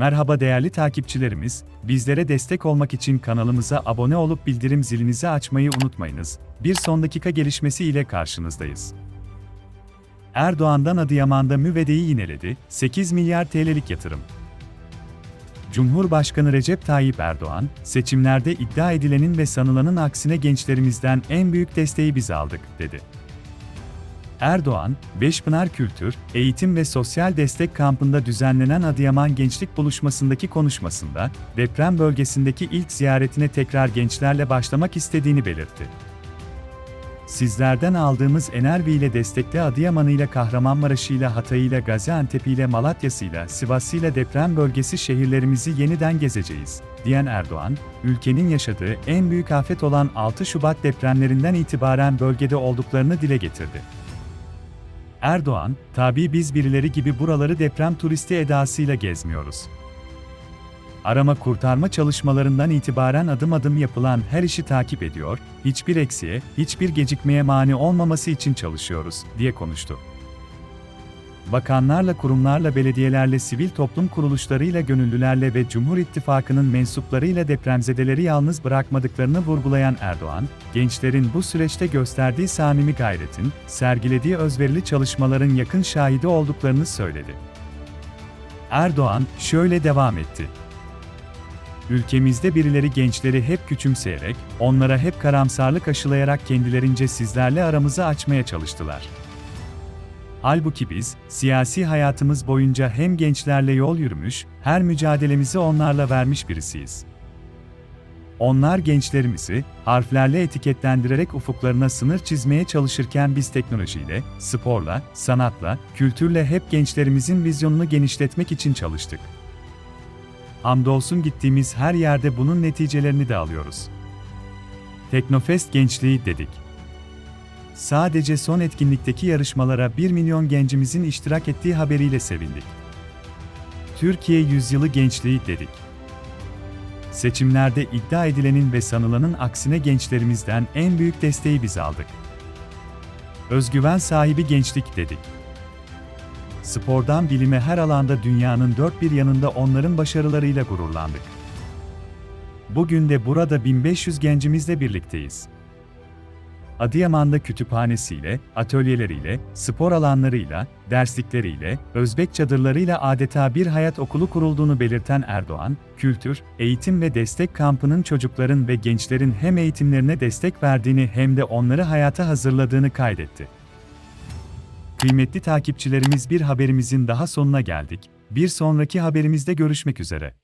Merhaba değerli takipçilerimiz, bizlere destek olmak için kanalımıza abone olup bildirim zilinizi açmayı unutmayınız. Bir son dakika gelişmesi ile karşınızdayız. Erdoğan'dan Adıyaman'da müvedeyi yineledi, 8 milyar TL'lik yatırım. Cumhurbaşkanı Recep Tayyip Erdoğan, seçimlerde iddia edilenin ve sanılanın aksine gençlerimizden en büyük desteği biz aldık, dedi. Erdoğan, Beşpınar Kültür, Eğitim ve Sosyal Destek Kampı'nda düzenlenen Adıyaman Gençlik Buluşması'ndaki konuşmasında, deprem bölgesindeki ilk ziyaretine tekrar gençlerle başlamak istediğini belirtti. Sizlerden aldığımız enerjiyle destekli Adıyaman'ıyla Kahramanmaraş'ıyla Hatay'ıyla Gaziantep'iyle Malatya'sıyla Sivas'ıyla deprem bölgesi şehirlerimizi yeniden gezeceğiz, diyen Erdoğan, ülkenin yaşadığı en büyük afet olan 6 Şubat depremlerinden itibaren bölgede olduklarını dile getirdi. Erdoğan, tabii biz birileri gibi buraları deprem turisti edasıyla gezmiyoruz. Arama kurtarma çalışmalarından itibaren adım adım yapılan her işi takip ediyor, hiçbir eksiğe, hiçbir gecikmeye mani olmaması için çalışıyoruz, diye konuştu. Bakanlarla, kurumlarla, belediyelerle, sivil toplum kuruluşlarıyla, gönüllülerle ve Cumhur İttifakı'nın mensuplarıyla depremzedeleri yalnız bırakmadıklarını vurgulayan Erdoğan, gençlerin bu süreçte gösterdiği samimi gayretin, sergilediği özverili çalışmaların yakın şahidi olduklarını söyledi. Erdoğan şöyle devam etti. Ülkemizde birileri gençleri hep küçümseyerek, onlara hep karamsarlık aşılayarak kendilerince sizlerle aramızı açmaya çalıştılar. Halbuki biz, siyasi hayatımız boyunca hem gençlerle yol yürümüş, her mücadelemizi onlarla vermiş birisiyiz. Onlar gençlerimizi, harflerle etiketlendirerek ufuklarına sınır çizmeye çalışırken biz teknolojiyle, sporla, sanatla, kültürle hep gençlerimizin vizyonunu genişletmek için çalıştık. Hamdolsun gittiğimiz her yerde bunun neticelerini de alıyoruz. Teknofest gençliği dedik. Sadece son etkinlikteki yarışmalara 1 milyon gencimizin iştirak ettiği haberiyle sevindik. Türkiye Yüzyılı Gençliği dedik. Seçimlerde iddia edilenin ve sanılanın aksine gençlerimizden en büyük desteği biz aldık. Özgüven sahibi gençlik dedik. Spordan bilime her alanda dünyanın dört bir yanında onların başarılarıyla gururlandık. Bugün de burada 1500 gencimizle birlikteyiz. Adıyaman'da kütüphanesiyle, atölyeleriyle, spor alanlarıyla, derslikleriyle, Özbek çadırlarıyla adeta bir hayat okulu kurulduğunu belirten Erdoğan, kültür, eğitim ve destek kampının çocukların ve gençlerin hem eğitimlerine destek verdiğini hem de onları hayata hazırladığını kaydetti. Kıymetli takipçilerimiz bir haberimizin daha sonuna geldik. Bir sonraki haberimizde görüşmek üzere.